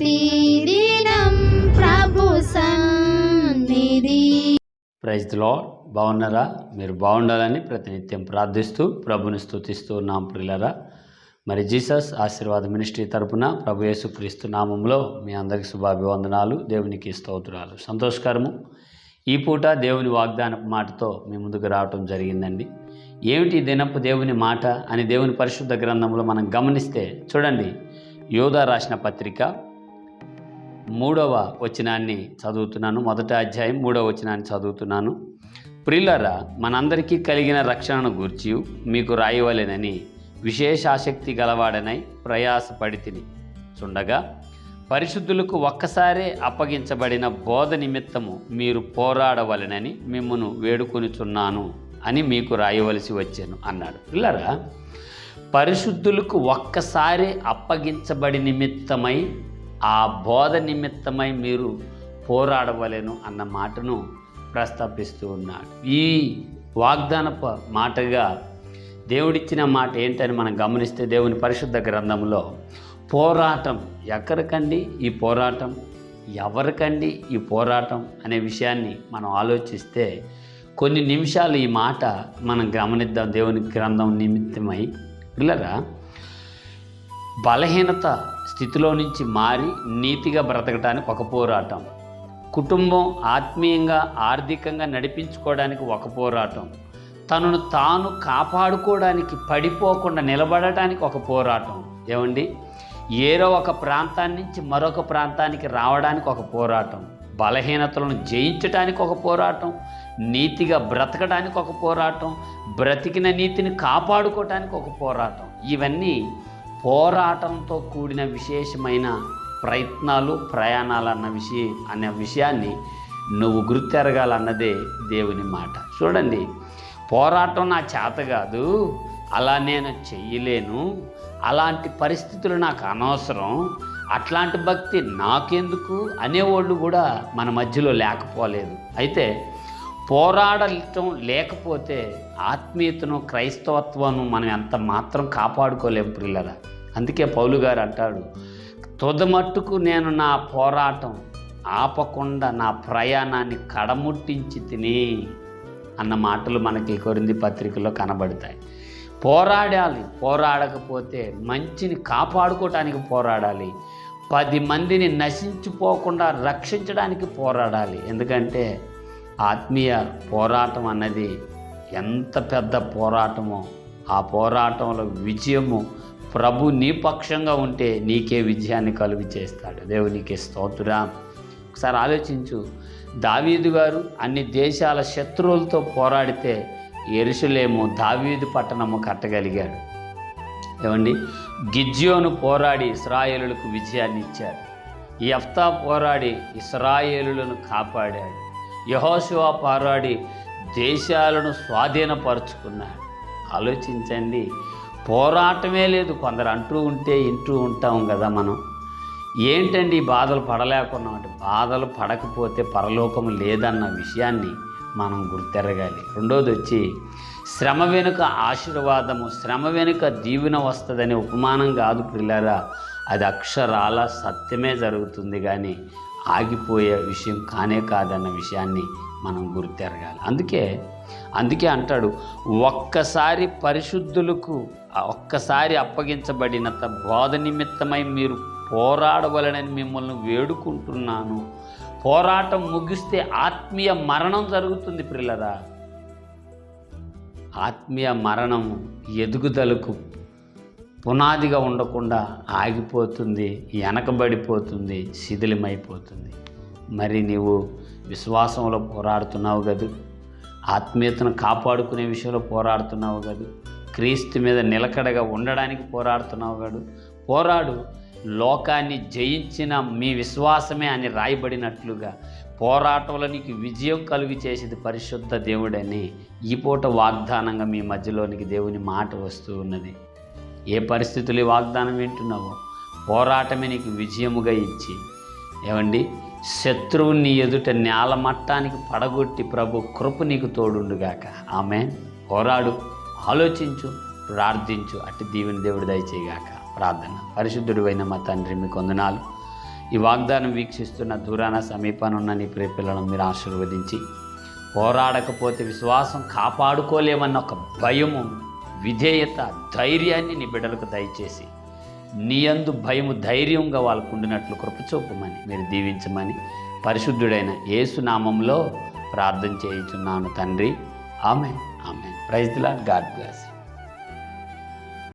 ప్రతిదినం ప్రభు సన్నిధి. ప్రైజ్లో బాగున్నారా? మీరు బాగుండాలని ప్రతినిత్యం ప్రార్థిస్తూ ప్రభుని స్థుతిస్తూ ఉన్నాం ప్రిల్లరా మరి జీసస్ ఆశీర్వాద మినిస్ట్రీ తరపున ప్రభు యేసు క్రీస్తు నామంలో మీ అందరికి శుభాభివందనాలు దేవునికి స్తోత్రాలు. సంతోషకరము. ఈ పూట దేవుని వాగ్దాన మాటతో మీ ముందుకు రావటం జరిగిందండి. ఏమిటి దినపు దేవుని మాట అని దేవుని పరిశుద్ధ గ్రంథంలో మనం గమనిస్తే చూడండి. యోధా రాసిన పత్రిక మూడవ వచనాన్ని చదువుతున్నాను. మొదటి అధ్యాయం మూడవ వచనాన్ని చదువుతున్నాను. ప్రిల్లరా మనందరికీ కలిగిన రక్షణను గూర్చి మీకు రాయవలెనని విశేష ఆసక్తి గలవాడనై ప్రయాసపడి తిని చుండగా పరిశుద్ధులకు ఒక్కసారే అప్పగించబడిన బోధ నిమిత్తము మీరు పోరాడవలెనని మిమ్మను వేడుకొనిచున్నాను అని మీకు రాయవలసి వచ్చాను అన్నాడు. పిల్లరా పరిశుద్ధులకు ఒక్కసారి అప్పగించబడి నిమిత్తమై ఆ బోధ నిమిత్తమై మీరు పోరాడవలేను అన్న మాటను ప్రస్తాపిస్తూ ఉన్నాడు. ఈ వాగ్దాన మాటగా దేవుడిచ్చిన మాట ఏంటని మనం గమనిస్తే దేవుని పరిశుద్ధ గ్రంథంలో పోరాటం ఎక్కడికండి? ఈ పోరాటం ఎవరికండి? ఈ పోరాటం అనే విషయాన్ని మనం ఆలోచిస్తే కొన్ని నిమిషాలు ఈ మాట మనం గమనిద్దాం దేవుని గ్రంథం నిమిత్తమై. పిల్లరా బలహీనత స్థితిలో నుంచి మారి నీతిగా బ్రతకడానికి ఒక పోరాటం. కుటుంబం ఆత్మీయంగా ఆర్థికంగా నడిపించుకోవడానికి ఒక పోరాటం. తనను తాను కాపాడుకోవడానికి పడిపోకుండా నిలబడటానికి ఒక పోరాటం. ఏమండి? ఏరో ఒక ప్రాంతాన్ని నుంచి మరొక ప్రాంతానికి రావడానికి ఒక పోరాటం. బలహీనతలను జయించడానికి ఒక పోరాటం. నీతిగా బ్రతకడానికి ఒక పోరాటం. బ్రతికిన నీతిని కాపాడుకోవటానికి ఒక పోరాటం. ఇవన్నీ పోరాటంతో కూడిన విశేషమైన ప్రయత్నాలు ప్రయాణాలు అన్న విషయం అనే విషయాన్ని నువ్వు గుర్తెరగాలన్నదే దేవుని మాట. చూడండి పోరాటం నా చేత కాదు అలా నేను చెయ్యలేను అలాంటి పరిస్థితులు నాకు అనవసరం అట్లాంటి భక్తి నాకెందుకు అనేవాళ్ళు కూడా మన మధ్యలో లేకపోలేదు. అయితే పోరాడటం లేకపోతే ఆత్మీయతను క్రైస్తవత్వాన్ని మనం ఎంత మాత్రం కాపాడుకోలేము పిల్లరా అందుకే పౌలు గారు అంటాడు తుదమట్టుకు నేను నా పోరాటం ఆపకుండా నా ప్రయాణాన్ని కడముట్టించి తిని అన్న మాటలు మనకి కొరింది పత్రికలో కనబడతాయి. పోరాడాలి పోరాడకపోతే మంచిని కాపాడుకోవటానికి పోరాడాలి పది మందిని నశించిపోకుండా రక్షించడానికి పోరాడాలి. ఎందుకంటే ఆత్మీయ పోరాటం అన్నది ఎంత పెద్ద పోరాటమో ఆ పోరాటంలో విజయము ప్రభు నీ పక్షంగా ఉంటే నీకే విజయాన్ని కలుగు చేస్తాడు. దేవునికి స్తోత్రా. ఒకసారి ఆలోచించు. దావీదు గారు అన్ని దేశాల శత్రువులతో పోరాడితే ఎరుసలేము దావీదు పట్టణము కట్టగలిగాడు. ఏమండి? గిజ్యోను పోరాడి ఇస్రాయేలులకు విజయాన్ని ఇచ్చాడు. యఫ్తా పోరాడి ఇస్రాయేలులను కాపాడాడు. యహోశివ పారాడి దేశాలను స్వాధీనపరుచుకున్నాడు. ఆలోచించండి పోరాటమే లేదు. కొందరు అంటూ ఉంటే ఇంటూ ఉంటాం కదా మనం. ఏంటండి బాధలు పడలేకున్నాం అంటే బాధలు పడకపోతే పరలోకం లేదన్న విషయాన్ని మనం గుర్తెరగాలి. రెండోది వచ్చి శ్రమ వెనుక ఆశీర్వాదము శ్రమ వెనుక దీవెన వస్తుందని ఉపమానం కాదు పిల్లరా. అది అక్షరాల సత్యమే జరుగుతుంది కానీ ఆగిపోయే విషయం కానే కాదన్న విషయాన్ని మనం గుర్తెరగాలి. అందుకే అందుకే అంటాడు ఒక్కసారి పరిశుద్ధులకు ఒక్కసారి అప్పగించబడినంత బోధ నిమిత్తమై మీరు పోరాడవలనని మిమ్మల్ని వేడుకుంటున్నాను. పోరాటం ముగిస్తే ఆత్మీయ మరణం జరుగుతుంది పిల్లరా. ఆత్మీయ మరణం ఎదుగుదలకు పునాదిగా ఉండకుండా ఆగిపోతుంది వెనకబడిపోతుంది శిథిలమైపోతుంది. మరి నీవు విశ్వాసంలో పోరాడుతున్నావు కదూ ఆత్మీయతను కాపాడుకునే విషయంలో పోరాడుతున్నావు కదూ క్రీస్తు మీద నిలకడగా ఉండడానికి పోరాడుతున్నావు కాదు పోరాడు లోకాన్ని జయించిన మీ విశ్వాసమే అని రాయబడినట్లుగా పోరాటంలో నీకు విజయం కలుగు చేసేది పరిశుద్ధ దేవుడని ఈ పూట వాగ్దానంగా మీ మధ్యలోనికి దేవుని మాట వస్తూ ఉన్నది. ఏ పరిస్థితులు వాగ్దానం వింటున్నావో? పోరాటమే నీకు విజయముగా ఇచ్చి. ఏమండి? శత్రువుని ఎదుట నేల మట్టానికి పడగొట్టి ప్రభు కృప నీకు తోడుండుగాక. ఆమె పోరాడు ఆలోచించు ప్రార్థించు. అట్టి దీవెని దేవుడు దయచేయగాక ప్రార్థన. పరిశుద్ధుడు అయిన మా తండ్రి మీ కొందనాలు ఈ వాగ్దానం వీక్షిస్తున్న దూరాన సమీపాన ఉన్న నీ ప్రియ పిల్లలను మీరు ఆశీర్వదించి పోరాడకపోతే విశ్వాసం కాపాడుకోలేమన్న ఒక భయము విధేయత ధైర్యాన్ని నీ బిడ్డలకు దయచేసి నీయందు భయము ధైర్యంగా వాళ్ళకు ఉండినట్లు కృపచూపమని మీరు దీవించమని పరిశుద్ధుడైన యేసునామంలో ప్రార్థన చేయించున్నాను తండ్రి. ఆమె ఆమె ప్రైజ్ లా గాడ్ బ్లెస్